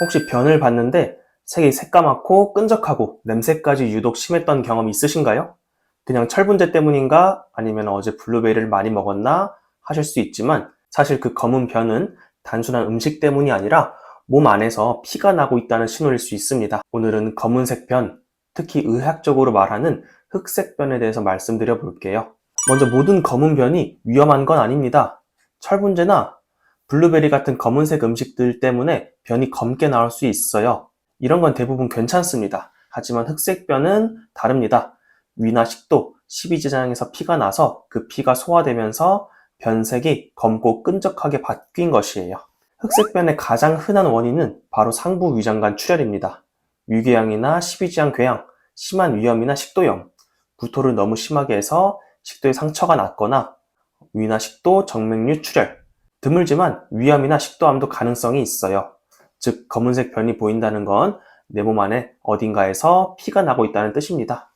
혹시 변을 봤는데 색이 새까맣고 끈적하고 냄새까지 유독 심했던 경험 있으신가요? 그냥 철분제 때문인가 아니면 어제 블루베리를 많이 먹었나 하실 수 있지만 사실 그 검은 변은 단순한 음식 때문이 아니라 몸 안에서 피가 나고 있다는 신호일 수 있습니다. 오늘은 검은색 변, 특히 의학적으로 말하는 흑색 변에 대해서 말씀드려 볼게요. 먼저 모든 검은 변이 위험한 건 아닙니다. 철분제나 블루베리 같은 검은색 음식들 때문에 변이 검게 나올 수 있어요. 이런 건 대부분 괜찮습니다. 하지만 흑색 변은 다릅니다. 위나 식도, 십이지장에서 피가 나서 그 피가 소화되면서 변색이 검고 끈적하게 바뀐 것이에요. 흑색 변의 가장 흔한 원인은 바로 상부 위장관 출혈입니다. 위궤양이나 십이지장 궤양, 심한 위염이나 식도염, 구토를 너무 심하게 해서 식도에 상처가 났거나 위나 식도 정맥류 출혈, 드물지만 위암이나 식도암도 가능성이 있어요. 즉 검은색 변이 보인다는 건 내 몸 안에 어딘가에서 피가 나고 있다는 뜻입니다.